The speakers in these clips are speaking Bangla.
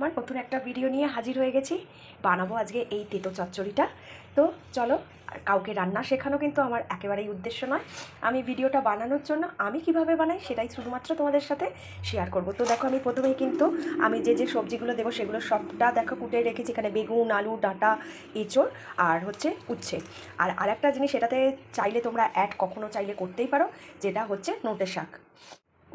আমার নতুন একটা ভিডিও নিয়ে হাজির হয়ে গেছি। বানাবো আজকে এই তেতো চচ্চড়িটা। তো চলো, কাউকে রান্না শেখানো কিন্তু আমার একেবারেই উদ্দেশ্য নয়। আমি ভিডিওটা বানানোর জন্য আমি কীভাবে বানাই সেটাই শুধুমাত্র তোমাদের সাথে শেয়ার করব। তো দেখো, আমি প্রথমেই কিন্তু আমি যে যে সবজিগুলো দেবো সেগুলো সবটা দেখো কুটে রেখেছি। এখানে বেগুন, আলু, ডাঁটা, এঁচড় আর হচ্ছে উচ্ছে। আর আরেকটা জিনিস এটাতে চাইলে তোমরা অ্যাড কখনো চাইলে করতেই পারো, যেটা হচ্ছে নোটে শাক।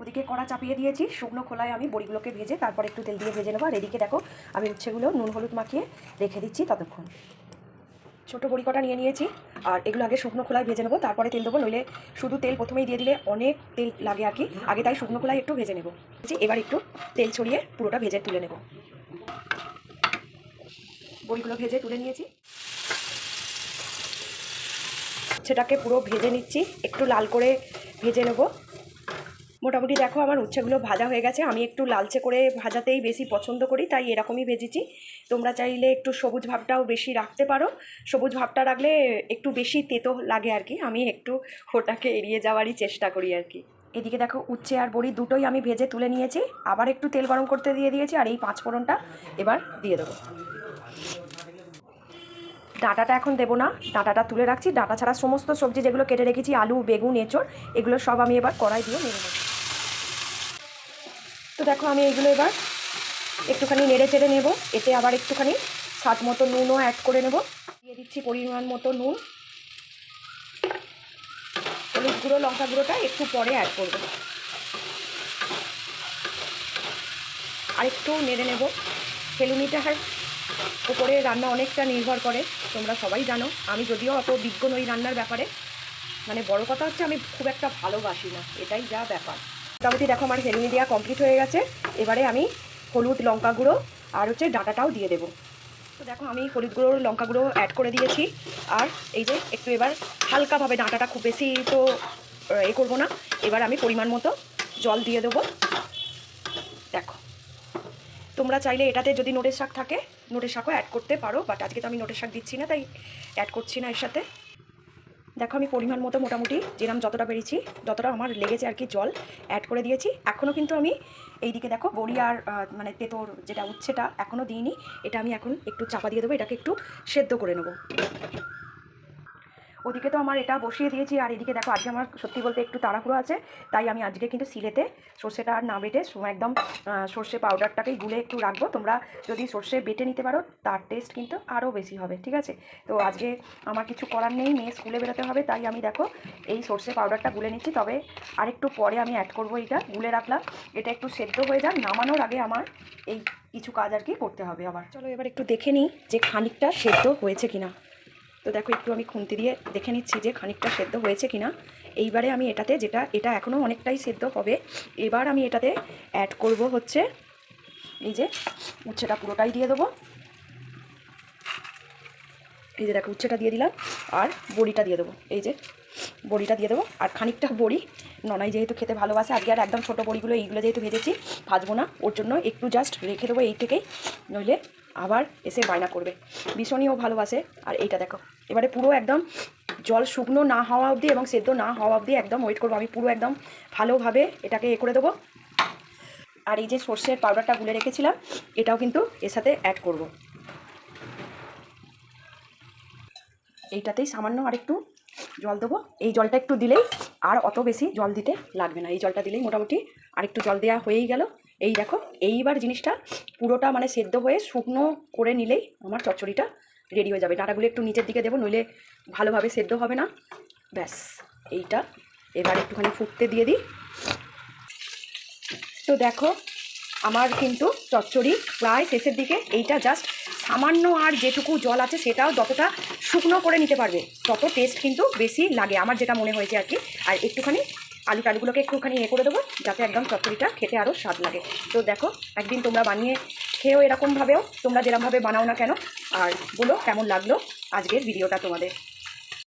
ওদিকে কড়া চাপিয়ে দিয়েছি, শুকনো খোলায় আমি বড়িগুলোকে ভেজে তারপর একটু তেল দিয়ে ভেজে নেব। আর এদিকে দেখো, আমি উচ্ছেগুলো নুন হলুদ মাখিয়ে রেখে দিচ্ছি ততক্ষণ। ছোটো বড়ি কটা নিয়ে নিয়েছি, আর এগুলো আগে শুকনো খোলায় ভেজে নেব, তারপরে তেল দেবো, নইলে শুধু তেল প্রথমেই দিয়ে দিলে অনেক তেল লাগে আর কি। আগে তাই শুকনো খোলায় একটু ভেজে নেব। এবার একটু তেল ছড়িয়ে পুরোটা ভেজে তুলে নেব। বড়িগুলো ভেজে তুলে নিয়েছি। সেটাকে পুরো ভেজে নিচ্ছি, একটু লাল করে ভেজে নেব। মোটামুটি দেখো আমার উচ্ছেগুলো ভাজা হয়ে গেছে। আমি একটু লালচে করে ভাজাতেই বেশি পছন্দ করি, তাই এরকমই ভেজেছি। তোমরা চাইলে একটু সবুজ ভাবটাও বেশি রাখতে পারো। সবুজ ভাবটা রাখলে একটু বেশি তেতো লাগে আর কি। আমি একটু ওটাকে এড়িয়ে যাওয়ারই চেষ্টা করি আর কি। এদিকে দেখো উচ্ছে আর বড়ি দুটোই আমি ভেজে তুলে নিয়েছি। আবার একটু তেল গরম করতে দিয়ে দিয়েছি আর এই পাঁচ ফোড়নটা এবার দিয়ে দেবো। ডাঁটাটা এখন দেবো না, ডাঁটাটা তুলে রাখছি। ডাঁটা ছাড়া সমস্ত সবজি যেগুলো কেটে রেখেছি, আলু, বেগুন, এঁচড়, এগুলো সব আমি এবার কড়াই দিয়ে নেব। দেখো আমি এইগুলো এবার একটুখানি নেড়ে চেড়ে নেব। এতে আবার একটুখানি স্বাদ মতো নুনও অ্যাড করে নেব। দিয়ে দিচ্ছি পরিমাণ মতো নুন। হলুদ গুঁড়ো, লঙ্কা গুঁড়োটা একটু পরে অ্যাড করব। আর একটু নেড়ে নেব। ফেলুনিটার উপরে রান্না অনেকটা নির্ভর করে, তোমরা সবাই জানো। আমি যদিও অত বিজ্ঞ নই রান্নার ব্যাপারে। মানে বড় কথা হচ্ছে আমি খুব একটা ভালোবাসি না, এটাই যা ব্যাপার। মোটামুটি দেখো আমার হেলুনি দেওয়া কমপ্লিট হয়ে গেছে, এবারে আমি হলুদ লঙ্কা গুঁড়ো আর হচ্ছে ডাঁটাটাও দিয়ে দেবো। তো দেখো আমি হলুদ গুঁড়ো, লঙ্কা গুঁড়ো অ্যাড করে দিয়েছি। আর এই যে একটু এবার হালকাভাবে ডাঁটাটা খুব বেশি তো এ করব না। এবার আমি পরিমাণ মতো জল দিয়ে দেবো। দেখো। তোমরা চাইলে এটাতে যদি নোটের শাক থাকে, নোটের শাকও অ্যাড করতে পারো বাট আজকে তো আমি নোটের শাক দিচ্ছি না, তাই অ্যাড করছি না এর সাথে। দেখো আমি পরিমাণ মতো মোটামুটি যেরাম যতটা পেরেছি, যতটা আমার লেগেছে আর কি জল অ্যাড করে দিয়েছি। এখনও কিন্তু আমি এইদিকে দেখো বড়ি আর মানে তেতোর যেটা উচ্ছেটা এখনও দিইনি। এটা আমি এখন একটু চাপা দিয়ে দেবো, এটাকে একটু সেদ্ধ করে নেব। ওদিকে তো আমার এটা বসিয়ে দিয়েছি, আর এদিকে দেখো আজকে আমার সত্যি বলতে একটু তাড়াহুড়ো আছে, তাই আমি আজকে কিন্তু সিলেতে সর্ষেটা আর না বেটে একদম সর্ষে পাউডারটাকেই গুলে একটু রাখব। তোমরা যদি সর্ষে বেটে নিতে পারো, তার টেস্ট কিন্তু আরও বেশি হবে, ঠিক আছে? তো আজকে আমার কিছু করার নেই, মেয়ে স্কুলে বেরোতে হবে, তাই আমি দেখো এই সর্ষে পাউডারটা গুলে নিচ্ছি। তবে আরেকটু পরে আমি অ্যাড করব এটা গুলে রাখলাম। এটা একটু সেদ্ধ হয়ে যাক, নামানোর আগে আমার এই কিছু কাজ আর কি করতে হবে আবার। চলো এবার একটু দেখে নিই যে খানিকটা সেদ্ধ হয়েছে কিনা। তো দেখো, একটু আমি খুন্তি দিয়ে দেখে নিচ্ছি যে খানিকটা সেদ্ধ হয়েছে কিনা। এইবারে আমি এটাতে যেটা, এটা এখনও অনেকটাই সেদ্ধ হবে। এবার আমি এটাতে অ্যাড করব হচ্ছে এই যে উচ্ছেটা পুরোটাই দিয়ে দেবো। এই যে দেখো, উচ্ছেটা দিয়ে দিলাম। আর বড়িটা দিয়ে দেবো। এই যে বড়িটা দিয়ে দেবো। আর খানিকটা বড়ি। ননাই যেহেতু খেতে ভালোবাসে, আজকে আর একদম ছোটো বড়িগুলো এইগুলো যেহেতু ভেজেছি, ভাজবো না। ওর জন্য একটু জাস্ট রেখে দেবো এই থেকেই। নইলে আবার এসে বায়না করবে। ভীষণই ও ভালোবাসে। আর এইটা দেখো। এবারে পুরো একদম জল শুকনো না হওয়া অবধি এবং সেদ্ধ না হওয়া অবধি একদম ওয়েট করব। আমি পুরো একদম ভালোভাবে এটাকে এ করে দেবো। আর এই যে সর্ষের পাউডারটা গুলে রেখেছিলাম, এটাও কিন্তু এর সাথে অ্যাড করব। এইটাতেই সামান্য আরেকটু জল দেবো। এই জলটা একটু দিলেই আর অত বেশি জল দিতে লাগবে না। এই জলটা দিলেই মোটামুটি আরেকটু জল দেওয়া হয়েই গেল। এই দেখো, এইবার জিনিসটা পুরোটা মানে সেদ্ধ হয়ে শুকনো করে নিলেই আমার চচ্চড়িটা রেডি হয়ে যাবে। ডাঁটাগুলো একটু নিচের দিকে দেবো, নইলে ভালোভাবে সেদ্ধ হবে না। ব্যাস, এইটা। এবার একটুখানি ফুটতে দিয়ে দিই। তো দেখো, আমার কিন্তু চচ্চড়ি প্রায় শেষের দিকে। এইটা জাস্ট সামান্য আর যেটুকু জল আছে, সেটাও যতটা শুকনো করে নিতে পারবে, তত টেস্ট কিন্তু বেশি লাগে, আমার যেটা মনে হয়েছে আর কি। আর একটুখানি আলু টালুগুলোকে একটুখানি এ করে দেবো, যাতে একদম চচ্চড়িটা খেতে আরও স্বাদ লাগে। তো দেখো, একদিন তোমরা বানিয়ে খেয়েও এরকমভাবেও, তোমরা যেরকমভাবে বানাও না কেন আর বলো কেমন লাগল আজকের ভিডিওটা তোমাদের?